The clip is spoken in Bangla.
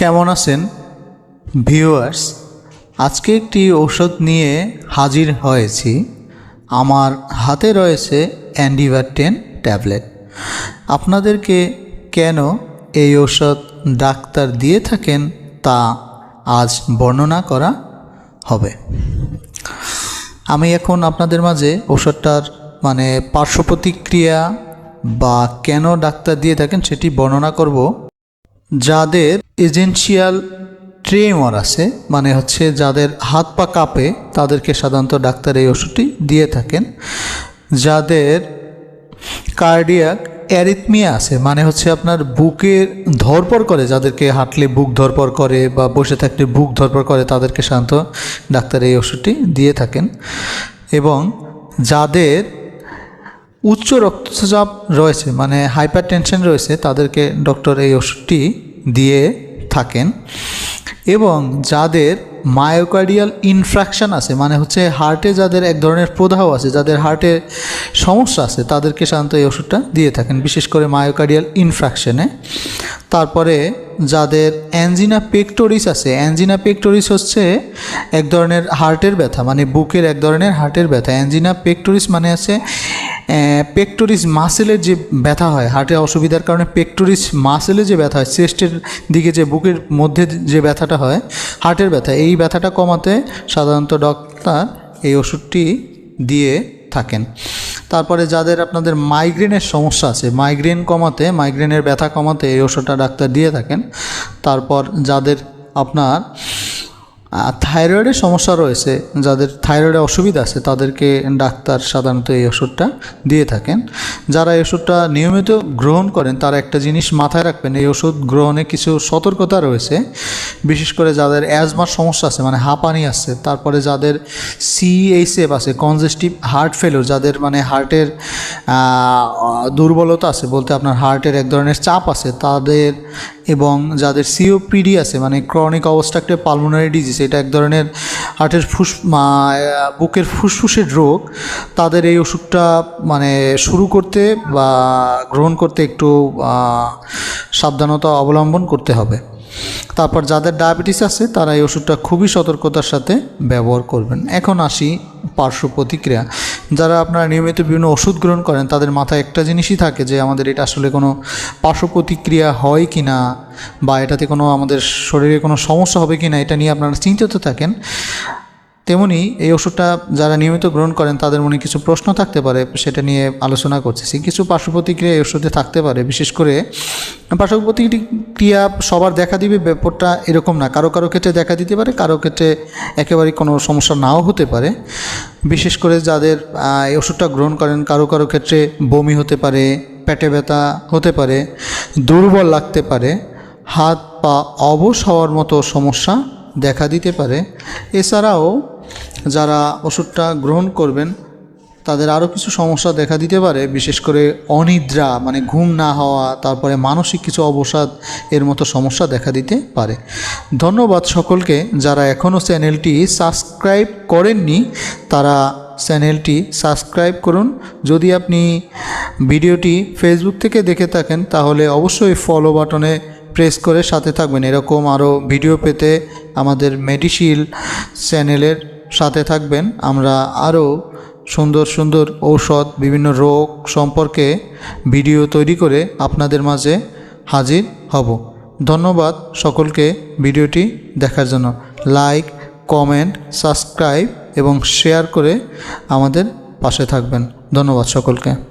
কেমন আছেন? ভিউয়ার্স, আজকে একটি ঔষধ নিয়ে হাজির হয়েছি। আমার হাতে রয়েছে অ্যান্ডিভারটেন ট্যাবলেট। আপনাদেরকে কেন এই ঔষধ ডাক্তার দিয়ে থাকেন তা আজ বর্ণনা করা হবে। আমি এখন আপনাদের মাঝে ওষুধটার মানে পার্শ্ব প্রতিক্রিয়া বা কেন ডাক্তার দিয়ে থাকেন সেটি বর্ণনা করব। যাদের এজেন্সিয়াল ট্রেমর আছে মানে হচ্ছে যাদের হাত পা কাঁপে, তাদেরকে সাধারণত ডাক্তার এই ওষুধটি দিয়ে থাকেন। যাদের কার্ডিয়াক অ্যারিথমিয়া আছে মানে হচ্ছে আপনার বুকের ধরপর করে, যাদেরকে হাঁটলে বুক ধরপর করে বা বসে থাকলে বুক ধরপর করে, তাদেরকে সাধারণত ডাক্তার এই ওষুধটি দিয়ে থাকেন। এবং যাদের উচ্চ রক্তচাপ রয়েছে মানে হাইপার টেনশন রয়েছে, তাদেরকে ডক্টর এই ওষুধটি দিয়ে থাকেন। এবং যাদের মায়োকার্ডিয়াল ইনফ্রাকশন আছে মানে হচ্ছে হার্টে যাদের এক ধরনের প্রদাহ আছে, যাদের হার্টে সমস্যা আছে, তাদেরকে সাধারণত এই ওষুধটা দিয়ে থাকেন, বিশেষ করে মায়োকার্ডিয়াল ইনফ্রাকশানে তারপরে যাদের অ্যাঞ্জিনা পেক্টোরিস আছে, অ্যাঞ্জিনা পেক্টোরিস হচ্ছে এক ধরনের হার্টের ব্যথা মানে বুকের এক ধরনের হার্টের ব্যথা। অ্যাঞ্জিনা পেক্টোরিস মানে আছে পেক্টোরিস মাসেলের যে ব্যথা হয় হার্টে অসুবিধার কারণে পেক্টোরিস মাসেলে যে ব্যথা হয় চেস্টের দিকে যে বুকের মধ্যে যে ব্যথাটা হয়, হার্টের ব্যথা, এই ব্যথাটা কমাতে সাধারণত ডক্টর এই ওষুধটি দিয়ে থাকেন। তারপরে যাদের আপনাদের মাইগ্রেনের সমস্যা আছে মাইগ্রেন কমাতে মাইগ্রেনের ব্যথা কমাতে এই ওষুধটা ডাক্তার দিয়ে থাকেন। তারপর যাদের আপনার থাইরয়েডের সমস্যা রয়েছে। যাদের থাইরয়েডে অসুবিধা আছে, তাদেরকে ডাক্তার সাধারণত এই ওষুধটা দিয়ে থাকেন। যারা এই ওষুধটা নিয়মিত গ্রহণ করেন, তারা একটা জিনিস মাথায় রাখবেন, এই ওষুধ গ্রহণে কিছু সতর্কতা রয়েছে। বিশেষ করে যাদের অ্যাজমার সমস্যা আছে মানে হাঁপানি আছে, তারপরে যাদের সিএইচএফ আছে কনজেস্টিভ হার্ট ফেলোর যাদের মানে হার্টের দুর্বলতা আছে, বলতে আপনার হার্টের এক ধরনের চাপ আছে, তাদের এবং যাদের সিওপিডি আছে মানে ক্রনিক অবস্ট্রাকটিভ পালমোনারি ডিজিজ এটা এক ধরনের হার্টের ফুস বুকের ফুসফুসের রোগ, তাদের এই ওষুধটা মানে শুরু করতে বা গ্রহণ করতে একটু সাবধানতা অবলম্বন করতে হবে। তারপর যাদের ডায়াবেটিস আছে, তারা এই ওষুধটা খুবই সতর্কতার সাথে ব্যবহার করবেন। এখন আসি পার্শ্ব প্রতিক্রিয়া। যারা আপনারা নিয়মিত বিভিন্ন ওষুধ গ্রহণ করেন, তাদের মাথায় একটা জিনিসই থাকে যে আমাদের এটা আসলে কোনো পার্শ্ব প্রতিক্রিয়া হয় কি না বা এটাতে কোনো আমাদের শরীরে কোনো সমস্যা হবে কি না এটা নিয়ে আপনারা চিন্তিত থাকেন। তেমনি এই ওষুধটা যারা নিয়মিত গ্রহণ করেন, তাদের মনে কিছু প্রশ্ন থাকতে পারে, সেটা নিয়ে আলোচনা করতেছি কিছু পার্শ্ব প্রতিক্রিয়া এই ওষুধে থাকতে পারে, বিশেষ করে পার্শ্ব প্রতিক্রিয়া সবার দেখা দিবে, ব্যাপারটা এরকম না। কারও কারও ক্ষেত্রে দেখা দিতে পারে, কারও ক্ষেত্রে একেবারেই কোনো সমস্যা নাও হতে পারে। বিশেষ করে যাদের এই ওষুধটা গ্রহণ করেন, কারও কারও ক্ষেত্রে বমি হতে পারে, পেটে ব্যথা হতে পারে, দুর্বল লাগতে পারে, হাত পা অবশ হওয়ার মতো সমস্যা দেখা দিতে পারে। এছাড়াও যারা ওষুধটা গ্রহণ করবেন, তাদের আরও কিছু সমস্যা দেখা দিতে পারে, বিশেষ করে অনিদ্রা মানে ঘুম না হওয়া, তারপরে মানসিক কিছু অবসাদ এর মতো সমস্যা দেখা দিতে পারে। ধন্যবাদ সকলকে যারা এখনও চ্যানেলটি সাবস্ক্রাইব করেননি, তারা চ্যানেলটি সাবস্ক্রাইব করুন। যদি আপনি ভিডিওটি ফেসবুক থেকে দেখে থাকেন, তাহলে অবশ্যই ফলো বাটনে প্রেস করে সাথে থাকবেন। এরকম আরও ভিডিও পেতে আমাদের মেডিশিল চ্যানেলের সাথে থাকবেন। আমরা আরও সুন্দর সুন্দর ঔষধ, বিভিন্ন রোগ সম্পর্কে ভিডিও তৈরি করে আপনাদের মাঝে হাজির হব। ধন্যবাদ সকলকে ভিডিওটি দেখার জন্য। লাইক, কমেন্ট, সাবস্ক্রাইব এবং শেয়ার করে আমাদের পাশে থাকবেন। ধন্যবাদ সকলকে।